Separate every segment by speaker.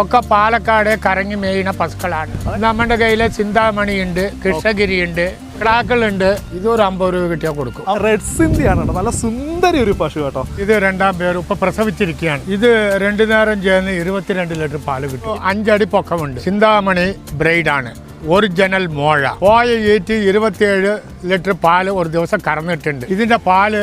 Speaker 1: ഒക്കെ പാലക്കാട് കറങ്ങി മേയുന്ന പശുക്കളാണ്. നമ്മുടെ കയ്യിലെ ചിന്താമണി ഉണ്ട് കൃഷ്ണഗിരി ഉണ്ട് കിടാക്കളുണ്ട്. ഒരു അമ്പത് രൂപ കിട്ടിയാൽ കൊടുക്കും.
Speaker 2: റെഡ് സിന്ധിയാണ് കേട്ടോ നല്ല സുന്ദരി ഒരു പശു കേട്ടോ.
Speaker 1: ഇത് രണ്ടാം പേര് ഇപ്പൊ പ്രസവിച്ചിരിക്കുകയാണ്. ഇത് രണ്ടു നേരം ചേർന്ന് ഇരുപത്തിരണ്ട് ലിറ്റർ പാൽ കിട്ടും. അഞ്ചടി പൊക്കമുണ്ട്. ചിന്താമണി ബ്രൈഡ് ആണ്. ഒറിജിനൽ മോഴ. പോയ ഏറ്റ് ഇരുപത്തിയേഴ് ലിറ്റർ പാൽ ഒരു ദിവസം കറന്നിട്ടുണ്ട്. ഇതിന്റെ പാൽ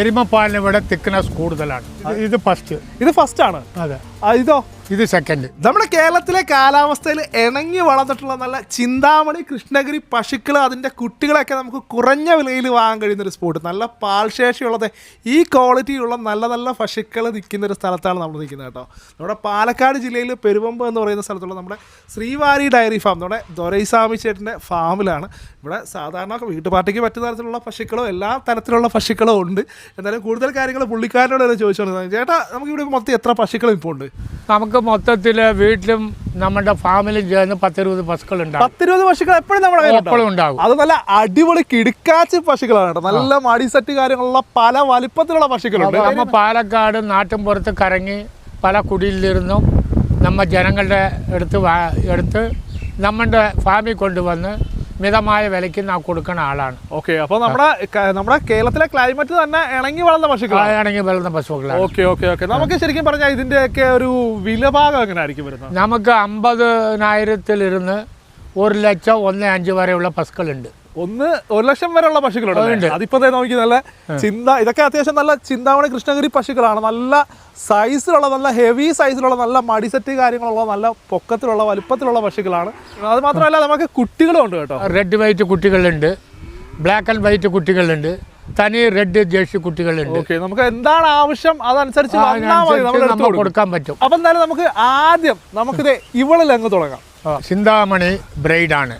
Speaker 1: എരുമപ്പാലിന് ഇവിടെ തിക്നെസ് കൂടുതലാണ്. ഇത് ഇത് ഫസ്റ്റ്
Speaker 2: ഇത് ഫസ്റ്റ് ആണ്.
Speaker 1: അതെ.
Speaker 2: ഇതോ?
Speaker 1: ഇത് സെക്കൻഡ്
Speaker 2: നമ്മുടെ കേരളത്തിലെ കാലാവസ്ഥയിൽ ഇണങ്ങി വളർന്നിട്ടുള്ള നല്ല ചിന്താമണി കൃഷ്ണഗിരി പശുക്കൾ അതിന്റെ കുട്ടികളൊക്കെ നമുക്ക് കുറഞ്ഞ വിലയിൽ വാങ്ങാൻ കഴിയുന്ന ഒരു സ്പോട്ട് നല്ല പാൽശേഷിയുള്ളത് ഈ ക്വാളിറ്റിയുള്ള നല്ല നല്ല പശുക്കൾ നിൽക്കുന്ന ഒരു സ്ഥലത്താണ് നമ്മൾ നിൽക്കുന്നത് കേട്ടോ. നമ്മുടെ പാലക്കാട് ജില്ലയിൽ പെരുവമ്പ് എന്ന് പറയുന്ന സ്ഥലത്തുള്ള നമ്മുടെ ശ്രീവാരി ഡയറി ഫാം നമ്മുടെ ദൊരൈസ്വാമി ചേട്ടന്റെ ഫാമിലാണ്. ഇവിടെ സാധാരണ വീട്ടുപാർട്ടിക്ക് പറ്റുന്ന തരത്തിലുള്ള പശുക്കളോ എല്ലാ തരത്തിലുള്ള പശുക്കളോ ഉണ്ട്. എന്നാലും കൂടുതൽ കാര്യങ്ങൾ പുള്ളിക്കാരനോട് ചോദിച്ചോണ്ട് ചേട്ടാ നമുക്കിവിടെ മൊത്തം എത്ര പശുക്കളും ഇപ്പോൾ ഉണ്ട്?
Speaker 1: നമുക്ക് മൊത്തത്തിൽ വീട്ടിലും നമ്മുടെ ഫാമിലും ചേർന്ന് പത്തിരുപത് പശുക്കളുണ്ടാവും
Speaker 2: പത്തിരുപത് പശുക്കൾ എപ്പോഴും നമ്മുടെ.
Speaker 1: എപ്പോഴും ഉണ്ടാവും
Speaker 2: അത് നല്ല അടിപൊളി കിടുക്കാച്ചി പശുക്കളാണ് കേട്ടോ. നല്ല മടി സെറ്റ് കാര്യങ്ങളുള്ള പല വലിപ്പത്തിലുള്ള പശുക്കളുണ്ട്.
Speaker 1: നമ്മ പാലക്കാട് നാട്ടിൻ പുറത്ത് കറങ്ങി പല കുടിയിലിരുന്നും നമ്മ ജനങ്ങളുടെ അടുത്ത് വാ- എടുത്ത് നമ്മുടെ ഫാമിൽ കൊണ്ടുവന്ന് മിതമായ വിലയ്ക്ക് നാ കൊടുക്കുന്ന ആളാണ്.
Speaker 2: ഓക്കെ അപ്പൊ നമ്മുടെ നമ്മുടെ കേരളത്തിലെ ക്ലൈമറ്റ് തന്നെ ഇണങ്ങി വളർന്ന പശുക്കളാണ്.
Speaker 1: ഇണങ്ങി വളർന്ന പശുക്കളാണ്.
Speaker 2: ഓക്കെ ഓക്കെ ഓക്കെ നമുക്ക് ശരിക്കും പറഞ്ഞാൽ ഇതിന്റെയൊക്കെ ഒരു വിലഭാഗം എങ്ങനെ ആയിരിക്കും വരുന്നത്?
Speaker 1: നമുക്ക് അമ്പതിനായിരത്തിലിരുന്ന് ഒരു ലക്ഷം ഒന്ന് അഞ്ച് വരെയുള്ള പശുക്കളുണ്ട്.
Speaker 2: ഒന്ന് ഒരു ലക്ഷം വരെയുള്ള പശുക്കളുണ്ട്. അതിപ്പോ നോക്കി നല്ല ചിന്ത ഇതൊക്കെ അത്യാവശ്യം നല്ല ചിന്താമണി കൃഷ്ണഗിരി പശുക്കളാണ്. നല്ല സൈസിലുള്ള നല്ല ഹെവി സൈസിലുള്ള നല്ല മടിസെറ്റ് കാര്യങ്ങളുള്ള നല്ല പൊക്കത്തിലുള്ള വലുപ്പത്തിലുള്ള പശുക്കളാണ്. അത് മാത്രമല്ല നമുക്ക് കുട്ടികളും ഉണ്ട് കേട്ടോ.
Speaker 1: റെഡ് വൈറ്റ് കുട്ടികളുണ്ട്. ബ്ലാക്ക് ആൻഡ് വൈറ്റ് കുട്ടികളുണ്ട്. തനി റെഡ് ജേഴ്സി കുട്ടികളുണ്ട്.
Speaker 2: ഓക്കെ നമുക്ക് എന്താണ് ആവശ്യം? അതനുസരിച്ച് നമ്മൾ
Speaker 1: കൊടുക്കാൻ പറ്റും.
Speaker 2: അപ്പൊ എന്തായാലും നമുക്ക് ആദ്യം നമുക്കിത് ഇവളിൽ അങ്ങ് തുടങ്ങാം.
Speaker 1: ചിന്താമണി ബ്രൈഡാണ്.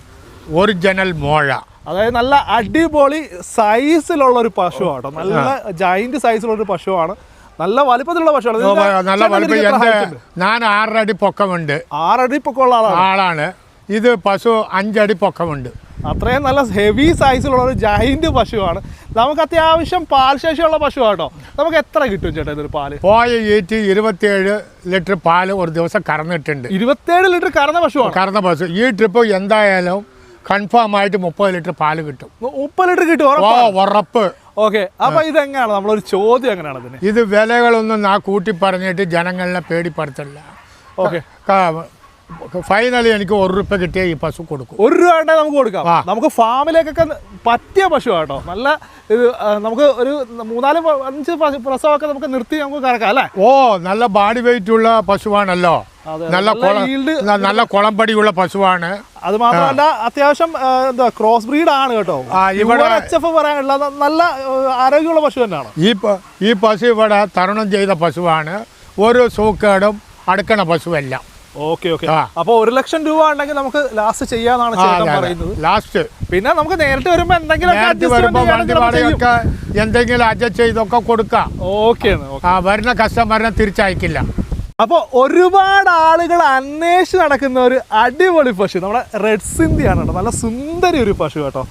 Speaker 1: ഒറിജിനൽ മോഴ.
Speaker 2: അതായത് നല്ല അടിപൊളി സൈസിലുള്ള ഒരു പശുവാട്ടോ. നല്ല ജൈന്റ് സൈസിലുള്ള ഒരു പശുവാണ്. നല്ല വലിപ്പത്തിലുള്ള പശുവാണ്.
Speaker 1: നല്ല വലുപ്പം? ഞാൻ ആറടി പൊക്കമുണ്ട്.
Speaker 2: ആറടി പൊക്കമുള്ള ആളാണ്.
Speaker 1: ആളാണ്. ഇത് പശു അഞ്ചടി പൊക്കമുണ്ട്.
Speaker 2: അത്രയും നല്ല ഹെവി സൈസിലുള്ള ഒരു ജൈന്റ് പശുവാണ്. നമുക്ക് അത്യാവശ്യം പാൽ ശേഷിയുള്ള പശുവാട്ടോ. നമുക്ക് എത്ര കിട്ടും ചേട്ടാ ഇതൊരു പാൽ?
Speaker 1: പോയ ഈറ്റി ഇരുപത്തിയേഴ് ലിറ്റർ പാൽ ഒരു ദിവസം കറന്നിട്ടുണ്ട്.
Speaker 2: ഇരുപത്തിയേഴ് ലിറ്റർ കറന്ന പശുവാണ്.
Speaker 1: കറന്ന പശു. ഈ ട്രിപ്പ് എന്തായാലും കൺഫേം ആയിട്ട് മുപ്പത് ലിറ്റർ പാൽ കിട്ടും.
Speaker 2: മുപ്പത് ലിറ്റർ കിട്ടും
Speaker 1: ഓ
Speaker 2: ഉറപ്പാ? ഓക്കെ അപ്പൊ ഇതെങ്ങനെയാണ്? നമ്മളൊരു ചോദ്യം എങ്ങനെയാണ് ഇതിന്
Speaker 1: ഇത് വിലകളൊന്നും ഞാൻ കൂട്ടി പറഞ്ഞിട്ട് ജനങ്ങളെ പേടിപ്പെടുത്തില്ല.
Speaker 2: ഓക്കെ.
Speaker 1: ഫൈനലി എനിക്ക് ഒരു റുപ്യ കിട്ടിയ ഈ പശു കൊടുക്കും.
Speaker 2: ഒരു രൂപ ഉണ്ടെങ്കിൽ നമുക്ക് കൊടുക്കാം. നമുക്ക് ഫാമിലേക്കൊക്കെ പറ്റിയ പശു കേട്ടോ. നല്ല ഇത് നമുക്ക് ഒരു മൂന്നാൽ അഞ്ച് പ്രസവമൊക്കെ നമുക്ക് നിർത്തി നമുക്ക് കറക്കാം അല്ലേ?
Speaker 1: ഓ നല്ല ബാഡി വെയിറ്റ് ഉള്ള പശുവാണല്ലോ. നല്ല
Speaker 2: നല്ല
Speaker 1: കുളമ്പടിയുള്ള പശുവാണ്.
Speaker 2: അത് മാത്രമല്ല അത്യാവശ്യം എന്താ ക്രോസ് ബ്രീഡ് ആണ് കേട്ടോ.
Speaker 1: ഇവിടെ-
Speaker 2: എച്ച് എഫ് പറയാനുള്ള നല്ല ആരോഗ്യമുള്ള പശു തന്നെയാണ്.
Speaker 1: ഈ ഈ പശു ഇവിടെ തരണം ചെയ്ത പശുവാണ്. ഒരു സൂക്കേടും അടുക്കണ പശുവല്ല.
Speaker 2: Okay okay. അപ്പൊ ഒരു ലക്ഷം രൂപ ഉണ്ടെങ്കിൽ നമുക്ക് ലാസ്റ്റ് ചെയ്യാന്നാണ് ചേട്ടൻ പറയുന്നത്.
Speaker 1: ലാസ്റ്റ്
Speaker 2: പിന്നെ നമുക്ക് നേരിട്ട് വരുമ്പോ എന്തെങ്കിലും
Speaker 1: എന്തെങ്കിലും അഡ്ജസ്റ്റ് ചെയ്തൊക്കെ കൊടുക്കാം.
Speaker 2: ഓക്കെ
Speaker 1: ആ വരുന്ന കസ്റ്റമറിനെ തിരിച്ചയക്കില്ല.
Speaker 2: അപ്പോൾ ഒരുപാട് ആളുകൾ അന്വേഷിച്ച് നടക്കുന്ന ഒരു അടിപൊളി പശു. നമ്മുടെ റെഡ് സിന്ധിയാണ് കേട്ടോ. നല്ല സുന്ദരി ഒരു പശു കേട്ടോ.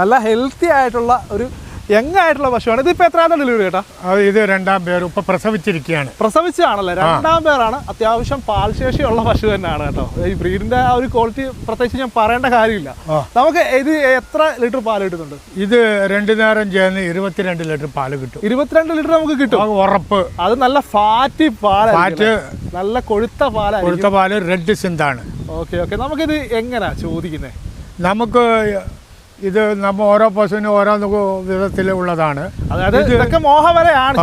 Speaker 2: നല്ല ഹെൽത്തി ആയിട്ടുള്ള ഒരു യങ് ആയിട്ടുള്ള പശുവാണ്? ഇതിപ്പോ എത്രാമത്തെ ഡെലിവറി കേട്ടാ
Speaker 1: ഇത് രണ്ടാം പേര് ഇപ്പൊ പ്രസവിച്ചിരിക്കുകയാണ്.
Speaker 2: പ്രസവിച്ചതാണല്ലേ? രണ്ടാം പേരാണ്. അത്യാവശ്യം പാൽശേഷിയുള്ള പശു തന്നെയാണ് കേട്ടോ. ഈ ബ്രീഡിന്റെ ആ ഒരു ക്വാളിറ്റി പ്രത്യേകിച്ച് ഞാൻ പറയേണ്ട കാര്യമില്ല. നമുക്ക് ഇത് എത്ര ലിറ്റർ പാൽ കിട്ടുന്നുണ്ട്?
Speaker 1: ഇത് രണ്ടു നേരം ചേർന്ന് ഇരുപത്തിരണ്ട് ലിറ്റർ പാൽ കിട്ടും.
Speaker 2: ഇരുപത്തിരണ്ട് ലിറ്റർ നമുക്ക് കിട്ടും.
Speaker 1: ഉറപ്പ്.
Speaker 2: അത് നല്ല ഫാറ്റി പാല
Speaker 1: ഫാറ്റ്.
Speaker 2: നല്ല കൊഴുത്ത പാല
Speaker 1: കൊഴുത്ത പാൽ റെഡ് സിന്താണ്.
Speaker 2: Okay okay. നമുക്കിത് എങ്ങനെയാ ചോദിക്കുന്നത്
Speaker 1: നമുക്ക് ഇത് നമ്മ ഓരോ പശുവിനും ഓരോ വിധത്തിൽ ഉള്ളതാണ്.
Speaker 2: അതായത് ഇതൊക്കെ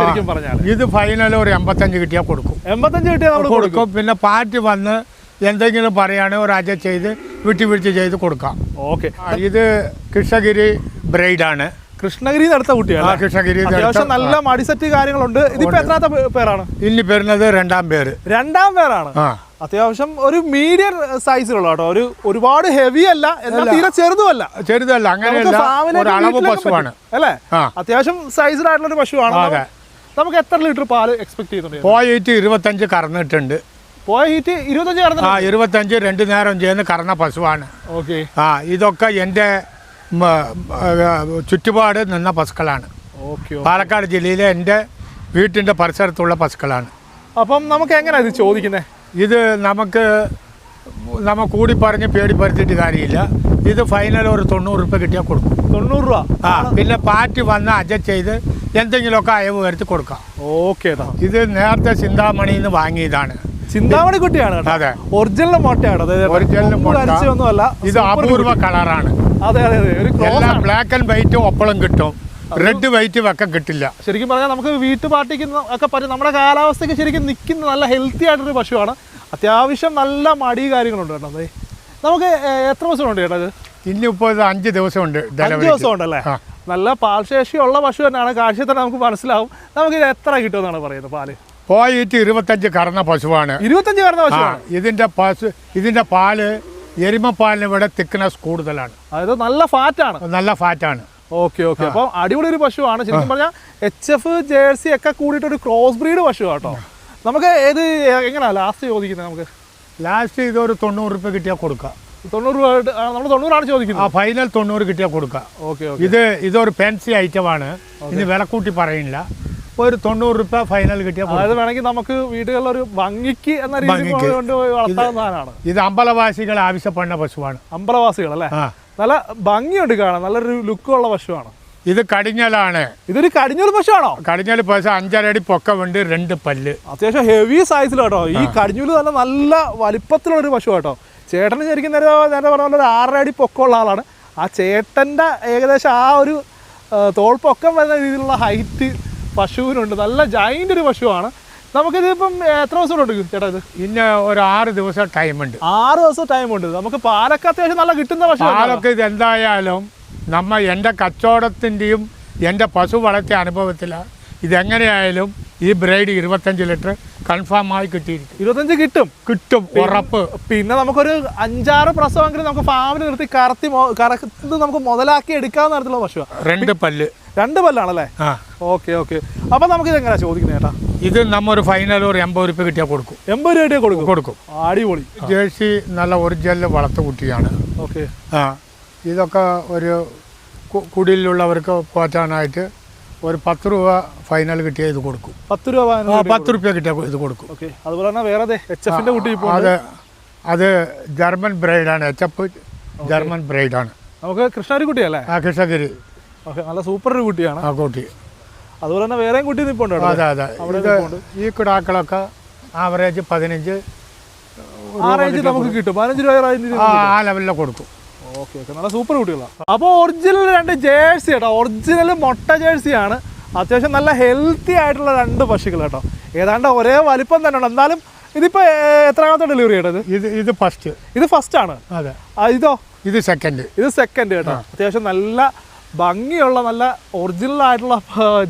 Speaker 2: ശരിക്കും പറഞ്ഞാൽ
Speaker 1: ഇത് ഫൈനൽ ഒരു എൺപത്തഞ്ച് കിട്ടിയാൽ കൊടുക്കും.
Speaker 2: എൺപത്തഞ്ച് കിട്ടിയാൽ നമ്മൾ കൊടുക്കും.
Speaker 1: പിന്നെ പാറ്റ് വന്ന് എന്തെങ്കിലും പറയുകയാണെങ്കിൽ ഒരു അജ ചെയ്ത് വിട്ടുവീഴ്ച ചെയ്ത് കൊടുക്കാം.
Speaker 2: ഓക്കെ.
Speaker 1: ഇത് കൃഷ്ണഗിരി ബ്രൈഡാണ്.
Speaker 2: കൃഷ്ണഗിരി
Speaker 1: നടത്ത
Speaker 2: കുട്ടിയാണ്
Speaker 1: കൃഷ്ണഗിരി
Speaker 2: അത്യാവശ്യം നല്ല മടിസെറ്റ് കാര്യങ്ങളുണ്ട്. ഇതിപ്പോ എത്രാത്ത പേരാണ്?
Speaker 1: ഇനി പേരുന്നത് രണ്ടാം പേര്.
Speaker 2: രണ്ടാം പേരാണ്.
Speaker 1: ആ.
Speaker 2: അത്യാവശ്യം ഒരു മീഡിയം സൈസിലുള്ള കേട്ടോ. ഒരു ഒരുപാട് ഹെവി അല്ല എന്നാൽ തീരെ ചെറുതുമല്ല.
Speaker 1: ചെറുതല്ല അളവ് പശുവാണ്.
Speaker 2: അല്ലേ? അത്യാവശ്യം സൈസ്ഡ് ആയിട്ടുള്ള ഒരു പശുവാണ്. നമുക്ക് എത്ര ലിറ്റർ പാൽ എക്സ്പെക്ട് ചെയ്യുന്നുണ്ട്?
Speaker 1: പോയിട്ട് ഇരുപത്തഞ്ച് കറന്നിട്ടുണ്ട്.
Speaker 2: പോയ ഹീറ്റ് ഇരുപത്തഞ്ച്
Speaker 1: ആ ഇരുപത്തഞ്ച് രണ്ട് നേരം ചെയ്യുന്ന കറന്ന പശുവാണ്.
Speaker 2: ഓക്കെ.
Speaker 1: ആ ഇതൊക്കെ എന്റെ ആ, ചുറ്റുപാട് നിന്ന പശുക്കളാണ്. പാലക്കാട് ജില്ലയിലെ എന്റെ വീട്ടിന്റെ പരിസരത്തുള്ള പശുക്കളാണ്.
Speaker 2: അപ്പം നമുക്ക് എങ്ങനെയാണ് ഇത് ചോദിക്കുന്നത്
Speaker 1: ഇത് നമുക്ക് നമ്മ കൂടി പറഞ്ഞ് പേടിപ്പെടുത്തിയിട്ട് കാര്യമില്ല. ഇത് ഫൈനൽ ഒരു തൊണ്ണൂറ് രൂപ കിട്ടിയാൽ കൊടുക്കും.
Speaker 2: തൊണ്ണൂറ് രൂപ?
Speaker 1: ആ പിന്നെ പാറ്റ് വന്ന് അഡ്ജസ്റ്റ് ചെയ്ത് എന്തെങ്കിലുമൊക്കെ അയവ് വരുത്തി കൊടുക്കാം.
Speaker 2: ഓക്കെ
Speaker 1: ഇത് നേരത്തെ ചിന്താമണിയിൽ നിന്ന് വാങ്ങിയതാണ്.
Speaker 2: ചിന്താമണി കുട്ടിയാണ് കേട്ടോ.
Speaker 1: അതെ.
Speaker 2: ഒറിജിനൽ മോട്ടയാണ്. ഒറിജിനൽ
Speaker 1: ഇത് അപൂർവ. കളറാണ്
Speaker 2: അതെ അതെ
Speaker 1: എല്ലാം ബ്ലാക്ക് ആൻഡ് വൈറ്റും ഒപ്പളം കിട്ടും. റെഡ് വൈറ്റ് ഒക്കെ കിട്ടില്ല.
Speaker 2: ശരിക്കും പറഞ്ഞാൽ നമുക്ക് വീട്ടു പാട്ടിക്കുന്ന ഒക്കെ പറ്റും നമ്മുടെ കാലാവസ്ഥയ്ക്ക് ശരിക്കും നിൽക്കുന്ന നല്ല ഹെൽത്തി ആയിട്ടൊരു പശുവാണ്. അത്യാവശ്യം നല്ല മടി കാര്യങ്ങളുണ്ട് കേട്ടോ. നമുക്ക് എത്ര ദിവസമുണ്ട് ചേട്ടാ ഇത്?
Speaker 1: ഇനിയിപ്പോൾ ഇത് അഞ്ച് ദിവസമുണ്ട്
Speaker 2: അഞ്ച്
Speaker 1: ദിവസമുണ്ടല്ലേ.
Speaker 2: നല്ല പാൽശേഷിയുള്ള പശു തന്നെയാണ്. കാഴ്ചയിൽ തന്നെ നമുക്ക് മനസ്സിലാവും. നമുക്ക് ഇത് എത്ര കിട്ടുമെന്നാണ് പറയുന്നത് പാൽ?
Speaker 1: പോയിട്ട് ഇരുപത്തഞ്ച് കറന്ന പശുവാണ്.
Speaker 2: ഇരുപത്തഞ്ച്
Speaker 1: കറന്ന
Speaker 2: പശുവാണ്?
Speaker 1: ഇതിന്റെ പശു ഇതിന്റെ പാൽ എരുമപ്പാലിന് ഇവിടെ തിക്നെസ് കൂടുതലാണ്.
Speaker 2: അതായത് നല്ല ഫാറ്റാണ്
Speaker 1: നല്ല ഫാറ്റാണ്
Speaker 2: ഓക്കെ ഓക്കെ. അപ്പോൾ അടിപൊളി ഒരു പശുവാണ്. ശരിക്കും പറഞ്ഞാൽ എച്ച് എഫ് ജേഴ്സി ഒക്കെ കൂടിയിട്ട് ഒരു ക്രോസ് ബ്രീഡ് പശു കേട്ടോ. നമുക്ക് ഏത് എങ്ങനെയാ ലാസ്റ്റ് ചോദിക്കുന്നത് നമുക്ക്?
Speaker 1: ലാസ്റ്റ് ഇതൊരു തൊണ്ണൂറ് റുപ്യ കിട്ടിയാൽ കൊടുക്കാം.
Speaker 2: തൊണ്ണൂറ് രൂപ നമ്മൾ തൊണ്ണൂറാണ്
Speaker 1: ആ
Speaker 2: ചോദിക്കുന്നത്
Speaker 1: ഫൈനൽ തൊണ്ണൂറ് കിട്ടിയാൽ കൊടുക്കുക
Speaker 2: ഓക്കെ
Speaker 1: ഇത് ഇതൊരു ഫാൻസി ഐറ്റമാണ് ഇനി വില കൂട്ടി പറയുന്നില്ല ഒരു തൊണ്ണൂറ് രൂപ ഫൈനൽ കിട്ടിയാൽ.
Speaker 2: അതായത് വേണമെങ്കിൽ നമുക്ക് വീടുകളിൽ ഒരു ഭംഗിക്ക് എന്ന രീതിയിൽ. കൊണ്ടുപോയി വളർത്താവുന്നതാണ്
Speaker 1: ഇത് അമ്പലവാസികൾ ആവശ്യപ്പെടുന്ന പശുവാണ്.
Speaker 2: അമ്പലവാസികൾ അല്ലേ?
Speaker 1: ആ.
Speaker 2: നല്ല ഭംഗിയുണ്ട് കാണാൻ. നല്ലൊരു ലുക്കുള്ള പശുവാണ്.
Speaker 1: ഇത് കടിഞ്ഞലാണ്.
Speaker 2: ഇതൊരു കടിഞ്ഞൽ പശുവാണോ?
Speaker 1: കടിഞ്ഞൽ പശു അഞ്ചരടി പൊക്കമുണ്ട് രണ്ട് പല്ല്.
Speaker 2: അത്യാവശ്യം ഹെവി സൈസിൽ കേട്ടോ ഈ കടിഞ്ഞൂൽ തന്നെ നല്ല വലിപ്പത്തിലുള്ള ഒരു പശു കേട്ടോ ചേട്ടന് ശരിക്കും നേരെ നേരത്തെ പറഞ്ഞ പോലെ ഒരു ആറരടി പൊക്കമുള്ള ആളാണ്. ആ ചേട്ടന്റെ ഏകദേശം ആ ഒരു തോൾപ്പൊക്കം വരുന്ന രീതിയിലുള്ള ഹൈറ്റ് പശുവിനുണ്ട്. നല്ല ജൈന്റ് ഒരു പശുവാണ്. നമുക്കിത് ഇപ്പം എത്ര ദിവസം ഉണ്ട് ചേട്ടാ ഇത്?
Speaker 1: ഇന്ന ഒരു ആറ് ദിവസം ടൈമുണ്ട്
Speaker 2: ആറ് ദിവസം ടൈം ഉണ്ട്. നമുക്ക് പാലൊക്കെ അത്യാവശ്യം നല്ല കിട്ടുന്ന പക്ഷേ
Speaker 1: പാലൊക്കെ ഇത് എന്തായാലും നമ്മ എന്റെ കച്ചവടത്തിന്റെയും എന്റെ പശു വളർത്തിയ അനുഭവത്തിൽ ഇതെങ്ങനെയായാലും ഈ ബ്രൈഡ് ഇരുപത്തഞ്ച് ലിറ്റർ കൺഫേം ആയി കിട്ടിയിരിക്കും.
Speaker 2: ഇരുപത്തഞ്ച് കിട്ടും.
Speaker 1: കിട്ടും ഉറപ്പ്.
Speaker 2: പിന്നെ നമുക്കൊരു അഞ്ചാറ് പ്രസവമെങ്കിലും നമുക്ക് ഫാമിൽ നിർത്തി കറത്തി കറക്കുന്നത് കറത്ത് നമുക്ക് മുതലാക്കി എടുക്കാവുന്ന തരത്തിലുള്ള പശു
Speaker 1: രണ്ട് പല്ല്.
Speaker 2: രണ്ട് പല്ലാണല്ലേ?
Speaker 1: ആ.
Speaker 2: Okay okay. അപ്പം നമുക്ക് ഇത് എങ്ങനെയാ ചോദിക്കുന്നത് ചേട്ടാ?
Speaker 1: ഇത് നമ്മ ഒരു ഫൈനൽ ഒരു എൺപത് രൂപ കിട്ടിയാൽ കൊടുക്കും.
Speaker 2: എൺപത് രൂപ കൊടുക്കും?
Speaker 1: കൊടുക്കും.
Speaker 2: അടിപൊളി.
Speaker 1: ജേഴ്സി നല്ല ഒറിജിനൽ വളർത്ത കുട്ടിയാണ്.
Speaker 2: ഓക്കെ.
Speaker 1: ആ. ഇതൊക്കെ ഒരു കുടിലുള്ളവർക്ക് പോറ്റാനായിട്ട് ഒരു പത്ത് രൂപ ഫൈനൽ കിട്ടിയാൽ ഇത് കൊടുക്കും.
Speaker 2: പത്ത് രൂപ
Speaker 1: പത്ത് രൂപ കിട്ടിയാൽ ഇത് കൊടുക്കും.
Speaker 2: ഓക്കെ. അതുപോലെ തന്നെ വേറെ എച്ച് എഫിന്റെ കുട്ടി
Speaker 1: അത് അത് ജർമ്മൻ ബ്രൈഡാണ് എച്ച് എഫ് ജർമ്മൻ ബ്രൈഡാണ്
Speaker 2: നമുക്ക് കൃഷ്ണഗിരി കുട്ടിയല്ലേ?
Speaker 1: ആ കൃഷ്ണഗിരി.
Speaker 2: ഓക്കെ നല്ല സൂപ്പർ ഒരു കുട്ടിയാണ്.
Speaker 1: ആ കുട്ടി.
Speaker 2: അതുപോലെ തന്നെ വേറെയും കുട്ടി നിൽപ്പുണ്ട് കേട്ടോ.
Speaker 1: അതെ അതെ. ഇത് ഈ കിടാക്കളൊക്കെ ആവറേജ് പതിനഞ്ച്
Speaker 2: ആ റേഞ്ച് നമുക്ക് കിട്ടും. പതിനഞ്ച് രൂപ
Speaker 1: ആ ലെവലിലൊക്കെ കൊടുക്കും.
Speaker 2: Okay okay. നല്ല സൂപ്പർ കുട്ടികളാണ് അപ്പോൾ ഒറിജിനൽ രണ്ട് ജേഴ്സി കേട്ടോ. ഒറിജിനൽ മുട്ട ജേഴ്സിയാണ് അത്യാവശ്യം നല്ല ഹെൽത്തി ആയിട്ടുള്ള രണ്ട് പശുക്കൾ കേട്ടോ. ഏതാണ്ട് ഒരേ വലിപ്പം തന്നെ ഉണ്ട്. എന്നാലും ഇതിപ്പോൾ എത്രാമത്തെ ഡെലിവറി കേട്ടോ ഇത്?
Speaker 1: ഇത് ഫസ്റ്റ്
Speaker 2: ഇത് ഫസ്റ്റ് ആണ്.
Speaker 1: അതെ.
Speaker 2: ഇതോ?
Speaker 1: ഇത് സെക്കൻഡ്
Speaker 2: ഇത് സെക്കൻഡ് കേട്ടോ. അത്യാവശ്യം നല്ല ഭംഗിയുള്ള നല്ല ഒറിജിനൽ ആയിട്ടുള്ള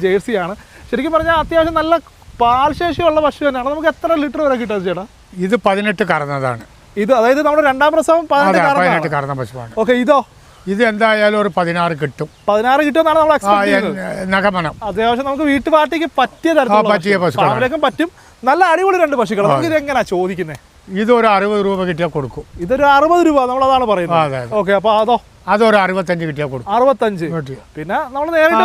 Speaker 2: ജേഴ്സിയാണ്. ശരിക്കും പറഞ്ഞാൽ അത്യാവശ്യം നല്ല പാൽശേഷിയുള്ള പശു തന്നെയാണ്. നമുക്ക് എത്ര ലിറ്റർ വരെ കിട്ടും ചേട്ടാ?
Speaker 1: ഇത് പതിനെട്ട് കറന്നതാണ്.
Speaker 2: ഇത് അതായത് നമ്മുടെ രണ്ടാം പ്രസവം പതിനെട്ട്
Speaker 1: കറന്ന പശുവാണ്.
Speaker 2: ഓക്കെ ഇതോ?
Speaker 1: ഇത് എന്തായാലും ഒരു പതിനാറ് കിട്ടും.
Speaker 2: പതിനാറ് കിട്ടുമെന്നാണ് നമ്മൾ എക്സ്പെക്ട് ചെയ്യുന്നത്
Speaker 1: നഗമനം.
Speaker 2: അത്യാവശ്യം നമുക്ക് വീട്ടു പാർട്ടിക്ക് പറ്റിയ തരത്തിലുള്ള പറ്റും. നല്ല അടിപൊളി രണ്ട് പശുക്കൾ നമുക്ക് ഇത് എങ്ങനെയാ ചോദിക്കുന്നത്
Speaker 1: ഇതൊരു അറുപത് രൂപ കിട്ടിയാൽ കൊടുക്കും.
Speaker 2: ഇതൊരു അറുപത് രൂപ നമ്മൾ അതാണ് പറയുന്നത് ഓക്കെ അപ്പൊ അതോ
Speaker 1: അതൊരു അറുപത്തഞ്ച് കിട്ടിയാൽ കൊടുക്കും.
Speaker 2: അറുപത്തഞ്ച്. പിന്നെ നമ്മൾ നേരിട്ട്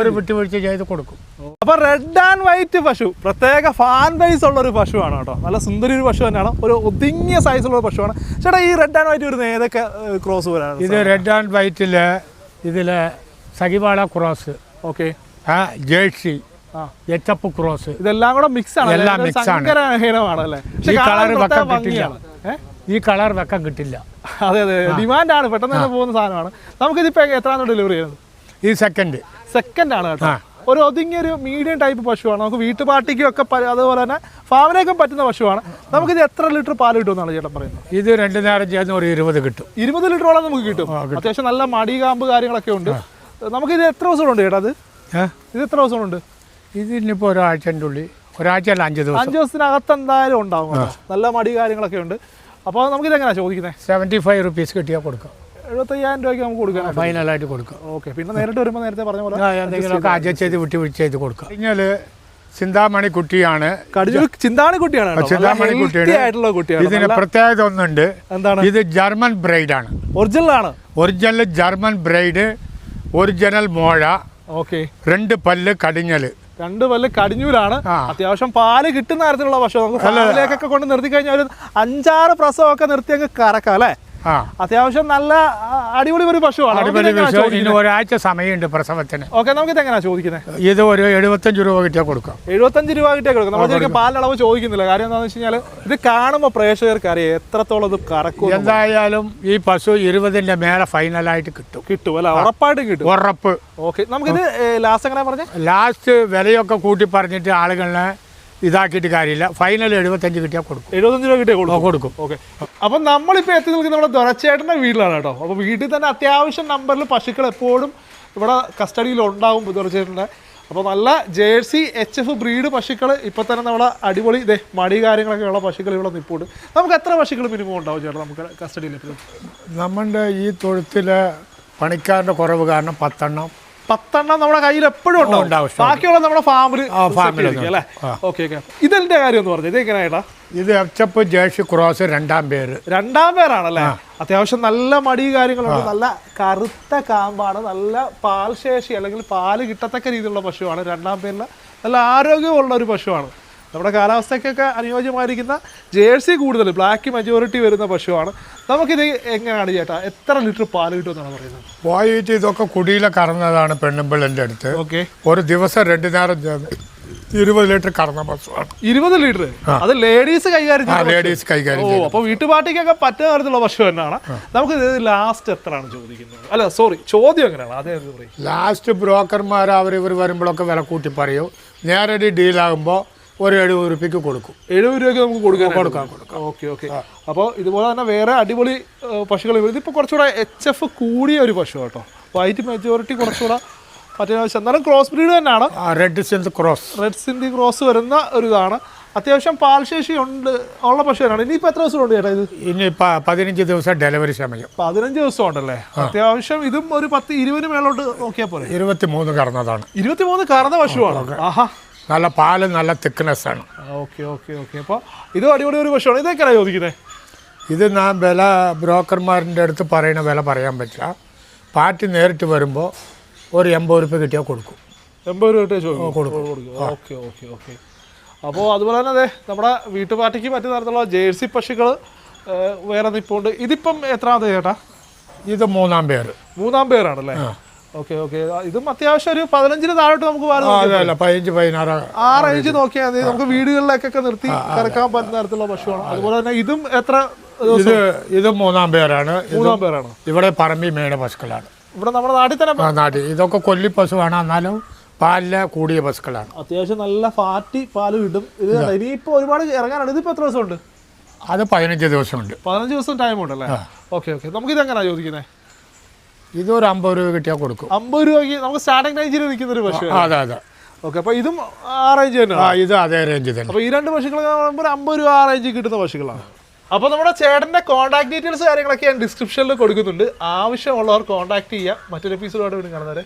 Speaker 1: ഒരു. വിട്ടുവീഴ്ച ചെയ്ത് കൊടുക്കും.
Speaker 2: അപ്പൊ റെഡ് ആൻഡ് വൈറ്റ് പശു പ്രത്യേക ഫാൻ ബേസ് ഉള്ള ഒരു പശുവാണ് കേട്ടോ. നല്ല സുന്ദരി ഒരു പശു തന്നെയാണ്. ഒരു ഒതുങ്ങിയ സൈസുള്ള ഒരു പശുവാണ്. ചേട്ടാ ഈ റെഡ് ആൻഡ് വൈറ്റ് വരുന്ന ഏതൊക്കെ ക്രോസ് വരാണ്
Speaker 1: ഇത് റെഡ് ആൻഡ് വൈറ്റിൽ ഇതിൽ സഹിവാള ക്രോസ്
Speaker 2: ഓക്കെ
Speaker 1: ആ ജേഴ്സി എച്ചപ്പ് ക്രോസ്
Speaker 2: ഇതെല്ലാം കൂടെ മിക്സ് ആണ്
Speaker 1: എല്ലാം മിക്സ് ആണ്. ഈ കളർ വെക്കാൻ കിട്ടില്ല. ഈ കളർ വെക്കാൻ കിട്ടില്ല.
Speaker 2: അതെ അതെ. ഡിമാൻഡ് ആണ്. പെട്ടെന്ന് തന്നെ പോകുന്ന സാധനമാണ്. നമുക്കിതിപ്പോ എത്രാണ് ഡെലിവറി ചെയ്യുന്നത്?
Speaker 1: ഈ സെക്കൻഡ്
Speaker 2: സെക്കൻഡ് ആണ് കേട്ടോ. ഒരു ഒതുങ്ങിയ ഒരു മീഡിയം ടൈപ്പ് പശുവാണ്. നമുക്ക് വീട്ടു പാർട്ടിക്കും ഒക്കെ അതുപോലെ തന്നെ ഫാമിലേക്കും പറ്റുന്ന പശുവാണ്. നമുക്കിത് എത്ര ലിറ്റർ പാൽ കിട്ടുമെന്നാണ് ചേട്ടൻ പറയുന്നത്?
Speaker 1: ഇത് രണ്ട് നേരം ചേർന്ന് ഒരു ഇരുപത് കിട്ടും.
Speaker 2: ഇരുപത് ലിറ്ററോളം നമുക്ക് കിട്ടും. അത്യാവശ്യം നല്ല മടി കാമ്പ് കാര്യങ്ങളൊക്കെ ഉണ്ട്. നമുക്കിത് എത്ര ദിവസമുണ്ട് ചേട്ടാ അത് ഇത് എത്ര ദിവസമുണ്ട്?
Speaker 1: ഇതിനിപ്പോൾ ഒരാഴ്ചന്റെ ഉള്ളിൽ ഒരാഴ്ചയല്ല അഞ്ച് ദിവസം.
Speaker 2: അഞ്ച് ദിവസത്തിനകത്ത് എന്തായാലും ഉണ്ടാവും. നല്ല മടി കാര്യങ്ങളൊക്കെ ഉണ്ട്. അപ്പോൾ നമുക്ക് എങ്ങനെയാണ് ചോദിക്കുന്നത്?
Speaker 1: സെവന്റി ഫൈവ് റുപ്പീസ് കിട്ടിയാൽ കൊടുക്കാം.
Speaker 2: എഴുപത്തയ്യായിരം രൂപയ്ക്ക് നമുക്ക് കൊടുക്കാം
Speaker 1: ഫൈനലായിട്ട് കൊടുക്കാം.
Speaker 2: ഓക്കെ പിന്നെ നേരിട്ട് വരുമ്പോൾ നേരത്തെ പറഞ്ഞ പോലെ
Speaker 1: എന്തെങ്കിലുമൊക്കെ അഡ്ജസ്റ്റ് ചെയ്ത് വിട്ടുവീഴ്ച ചെയ്ത് കൊടുക്കുക കഴിഞ്ഞാൽ ചിന്താമണി കുട്ടിയാണ്.
Speaker 2: ചിന്താമണി കുട്ടിയാണ്
Speaker 1: ചിന്താമണി കുട്ടിയാണ്.
Speaker 2: കുട്ടിയാണ്.
Speaker 1: ഇതിന് പ്രത്യേകത ഒന്നുണ്ട്.
Speaker 2: എന്താണ്?
Speaker 1: ഇത് ജർമ്മൻ ബ്രൈഡ് ആണ്.
Speaker 2: ഒറിജിനൽ ആണ്.
Speaker 1: ഒറിജിനൽ ജർമ്മൻ ബ്രൈഡ് ഒറിജിനൽ മോഴ
Speaker 2: ഓക്കെ.
Speaker 1: രണ്ട് പല്ല് കടിഞ്ഞൽ
Speaker 2: രണ്ട് പല്ല് കടിഞ്ഞൂരാണ്. അത്യാവശ്യം പാൽ കിട്ടുന്ന തരത്തിലുള്ള പശു നമുക്ക് കൊണ്ട് നിർത്തി കഴിഞ്ഞാൽ ഒരു അഞ്ചാറ് പ്രസവമൊക്കെ നിർത്തി അങ്ങ് കറക്കാം അല്ലേ? അത്യാവശ്യം നല്ല അടിപൊളി ഒരു പശുവാണ്.
Speaker 1: അടിപൊളി വിഷയം ഇനി ഒരാഴ്ച സമയമുണ്ട് പ്രസവത്തിന്.
Speaker 2: ഓക്കെ നമുക്ക് ഇത് എങ്ങനെയാ ചോദിക്കുന്നത്?
Speaker 1: ഇത് ഒരു എഴുപത്തഞ്ച് രൂപ കിട്ടിയാൽ കൊടുക്കാം.
Speaker 2: എഴുപത്തഞ്ച് രൂപ കിട്ടിയാൽ കൊടുക്കാം. നമ്മൾ ശരിക്കും പാലളവ് ചോദിക്കുന്നില്ല. കാര്യം എന്താണെന്ന് വെച്ച് കഴിഞ്ഞാൽ ഇത് കാണുമ്പോൾ പ്രേക്ഷകർക്ക് അറിയാം എത്രത്തോളം ഇത് കറക്കും
Speaker 1: എന്തായാലും ഈ പശു ഇരുപതിന്റെ മേലെ ഫൈനലായിട്ട് കിട്ടും.
Speaker 2: കിട്ടും അല്ല? ഉറപ്പായിട്ട് കിട്ടും.
Speaker 1: ഉറപ്പ്.
Speaker 2: ഓക്കെ നമുക്കിത് ലാസ്റ്റ് എങ്ങനെ പറഞ്ഞു?
Speaker 1: ലാസ്റ്റ് വിലയൊക്കെ കൂട്ടി പറഞ്ഞിട്ട് ആളുകളെ ഇതാക്കിയിട്ട് കാര്യമില്ല. ഫൈനൽ എഴുപത്തഞ്ച് കിട്ടിയാൽ കൊടുക്കും.
Speaker 2: എഴുപത്തഞ്ച് രൂപ കിട്ടിയാൽ കൊടുക്കും.
Speaker 1: കൊടുക്കും.
Speaker 2: ഓക്കെ. അപ്പം നമ്മളിപ്പോൾ എത്തി നിൽക്കുന്നത് നമ്മുടെ ദൊരച്ചേട്ടന്റെ വീട്ടിലാണ് കേട്ടോ. അപ്പോൾ വീട്ടിൽ തന്നെ അത്യാവശ്യം നമ്പറിൽ പശുക്കൾ എപ്പോഴും ഇവിടെ കസ്റ്റഡിയിൽ ഉണ്ടാവും ദൊരച്ചേട്ടന്റെ അപ്പോൾ നല്ല ജേഴ്സി എച്ച് എഫ് ബ്രീഡ് പശുക്കൾ ഇപ്പോൾ തന്നെ നമ്മുടെ അടിപൊളി ഇതേ മടി കാര്യങ്ങളൊക്കെ ഉള്ള പശുക്കൾ ഇവിടെ നിൽപ്പുണ്ട് നമുക്ക് എത്ര പശുക്കൾ മിനിമം ഉണ്ടാവും ചേട്ടാ നമുക്ക് കസ്റ്റഡിയിൽ
Speaker 1: നമ്മുടെ ഈ തൊഴുത്തിലെ പണിക്കാരുടെ കുറവ് കാരണം പത്തെണ്ണം.
Speaker 2: പത്തെണ്ണം നമ്മുടെ കയ്യിൽ എപ്പോഴും ഉണ്ടാവും. ബാക്കിയുള്ള നമ്മുടെ ഫാമിൽ അല്ലേ? Okay okay. ഇതിന്റെ കാര്യം എന്ന് പറഞ്ഞത്? ഇത് എങ്ങനെയായിട്ടാ?
Speaker 1: ഇത് എച്ചപ്പ് ജേഴ്സി ക്രോസ് രണ്ടാം പേര്.
Speaker 2: രണ്ടാം പേരാണല്ലേ? അത്യാവശ്യം നല്ല മടി കാര്യങ്ങളുണ്ട്. നല്ല കറുത്ത കാമ്പാണ്. നല്ല പാൽ ശേഷി അല്ലെങ്കിൽ പാൽ കിട്ടത്തക്ക രീതിയിലുള്ള പശുവാണ്. രണ്ടാം പേരിൽ നല്ല ആരോഗ്യമുള്ള ഒരു പശുവാണ്. നമ്മുടെ കാലാവസ്ഥയ്ക്കൊക്കെ അനുയോജ്യമായിരിക്കുന്ന ജേഴ്സി കൂടുതൽ ബ്ലാക്ക് മെജോറിറ്റി വരുന്ന പശുവാണ്. നമുക്കിത് എങ്ങനെയാണ് ചേട്ടാ? എത്ര ലിറ്റർ പാൽ കിട്ടുമെന്നാണ് പറയുന്നത്?
Speaker 1: വായിട്ട് ഇതൊക്കെ കുടിയിലെ കറന്നതാണ് പെണ്ണുമ്പിളിന്റെ അടുത്ത്.
Speaker 2: ഓക്കെ
Speaker 1: ഒരു ദിവസം രണ്ട് നേരം ഇരുപത് ലിറ്റർ കറന്ന പശുവാണ്.
Speaker 2: ഇരുപത് ലിറ്റർ? അത് ലേഡീസ് കൈകാര്യം
Speaker 1: ലേഡീസ് കൈകാര്യം
Speaker 2: ഓ അപ്പൊ വീട്ടുപാട്ടിക്കൊക്കെ പറ്റുന്ന തരത്തിലുള്ള പശു തന്നെയാണ്. നമുക്ക് ലാസ്റ്റ് എത്രയാണ് ചോദിക്കുന്നത്? അല്ല സോറി ചോദ്യം എങ്ങനെയാണ്? അതേ
Speaker 1: ലാസ്റ്റ് ബ്രോക്കർമാർ അവർ ഇവർ വരുമ്പോഴൊക്കെ വില കൂട്ടി പറയും. നേരടി ഡീലാകുമ്പോൾ ഒരു എഴുപത് രൂപയ്ക്ക് കൊടുക്കും.
Speaker 2: എഴുപത് രൂപയ്ക്ക് നമുക്ക് കൊടുക്കാൻ
Speaker 1: കൊടുക്കാം കൊടുക്കാം.
Speaker 2: Okay okay. അപ്പോൾ ഇതുപോലെ തന്നെ വേറെ അടിപൊളി പശുക്കൾ ഇതിപ്പോൾ കുറച്ചുകൂടെ എച്ച് എഫ് കൂടിയ ഒരു പശു കേട്ടോ. വൈറ്റ് മെജോറിറ്റി കുറച്ചുകൂടെ അത്യാവശ്യം എന്നാലും ക്രോസ് ബ്രീഡ് തന്നെയാണ്.
Speaker 1: Red Sindh cross
Speaker 2: red Sindhi cross വരുന്ന ഒരു ഇതാണ് അത്യാവശ്യം പാൽശേഷി ഉണ്ട് ഉള്ള പശു തന്നെയാണ്. ഇനിയിപ്പോൾ എത്ര ദിവസം ഉണ്ട് ചേട്ടാ ഇത്?
Speaker 1: ഇനി പതിനഞ്ച് ദിവസം ഡെലിവറി സമയം.
Speaker 2: പതിനഞ്ച് ദിവസം ഉണ്ടല്ലേ? അത്യാവശ്യം ഇതും ഒരു പത്ത് ഇരുപതിന് മേളോട്ട് നോക്കിയാൽ പോലെ
Speaker 1: ഇരുപത്തി മൂന്ന് കറന്നതാണ്.
Speaker 2: ഇരുപത്തി മൂന്ന് കറന്ന പശുവാണ്. ആഹാ.
Speaker 1: നല്ല പാൽ നല്ല തിക്നെസ് ആണ്.
Speaker 2: Okay okay okay. അപ്പോൾ ഇത് അടിപൊളി ഒരു പശുവാണ് ഇതൊക്കെയാണ് ചോദിക്കുന്നത്
Speaker 1: ഇത് ഞാൻ വില ബ്രോക്കർമാരുടെ അടുത്ത് പറയുന്ന വില പറയാൻ പറ്റില്ല. പാർട്ടി നേരിട്ട് വരുമ്പോൾ ഒരു എൺപത് റുപ്യ കിട്ടിയാൽ കൊടുക്കും.
Speaker 2: എൺപത് രൂപ ചോദിക്കും. കൊടുക്കും. Okay okay okay. അപ്പോൾ അതുപോലെ തന്നെ അതെ നമ്മുടെ വീട്ടുപാർട്ടിക്ക് മറ്റു തരത്തിലുള്ള ജേഴ്സി പശുക്കൾ വേറെ നിപ്പുണ്ട്. ഇതിപ്പം എത്രാമത് ചേട്ടാ?
Speaker 1: ഇത് മൂന്നാം പേര്.
Speaker 2: മൂന്നാം പേരാണല്ലേ? Okay okay. ഇതും അത്യാവശ്യം ഒരു പതിനഞ്ചിന് താഴോട്ട് നമുക്ക്
Speaker 1: പതിനഞ്ച് പതിനാറ്
Speaker 2: ആ റേഞ്ച് നോക്കിയാൽ മതി. നമുക്ക് വീടുകളിലേക്കൊക്കെ നിർത്തി കറക്കാൻ പറ്റുന്ന തരത്തിലുള്ള പശുവാണ് അതുപോലെ തന്നെ ഇതും എത്ര
Speaker 1: ഇത് ഇത് മൂന്നാം പേരാണ്.
Speaker 2: മൂന്നാം പേരാണ്.
Speaker 1: ഇവിടെ പറമ്പി മേട പശുക്കളാണ്.
Speaker 2: ഇവിടെ നമ്മുടെ നാട്ടിൽ തന്നെ
Speaker 1: നാട്ടിൽ. ഇതൊക്കെ കൊല്ലി പശുവാണ്. എന്നാലും പാലിൽ കൂടിയ പശുക്കളാണ്.
Speaker 2: അത്യാവശ്യം നല്ല ഫാറ്റി പാൽ കിട്ടും. ഇത് ഇനിയിപ്പോൾ ഒരുപാട് ഇറങ്ങാനാണ് ഇതിപ്പോൾ എത്ര ദിവസമുണ്ട്?
Speaker 1: അത് പതിനഞ്ച് ദിവസമുണ്ട്.
Speaker 2: പതിനഞ്ച് ദിവസം ടൈം ഉണ്ടല്ലേ? Okay okay. നമുക്ക് ഇത് എങ്ങനെയാണ് ചോദിക്കുന്നത്
Speaker 1: ഇതൊരു അമ്പത് രൂപ കിട്ടിയാൽ കൊടുക്കും.
Speaker 2: അമ്പത് രൂപയ്ക്ക് നമുക്ക് സ്റ്റാർട്ടിംഗ് റേഞ്ചിൽ നിൽക്കുന്ന ഒരു പശു
Speaker 1: ആ, അതെ അതെ.
Speaker 2: ഓക്കെ അപ്പോൾ ഇതും ആ റേഞ്ച്
Speaker 1: ആ ഇത് അതേ റേഞ്ച് തന്നെ.
Speaker 2: അപ്പോൾ ഈ രണ്ട് പശുക്കൾ പറയുമ്പോൾ അമ്പത് രൂപ ആ റേഞ്ചിൽ കിട്ടുന്ന പശുക്കളാണ്. അപ്പോൾ നമ്മുടെ ചേട്ടന്റെ കോൺടാക്ട് ഡീറ്റെയിൽസ് കാര്യങ്ങളൊക്കെ ഞാൻ ഡിസ്ക്രിപ്ഷനിൽ കൊടുക്കുന്നുണ്ട്. ആവശ്യമുള്ളവർ കോൺടാക്ട് ചെയ്യാം. മറ്റൊരു എപ്പിസോഡോടെ വീണ്ടും കാണുന്നവരെ.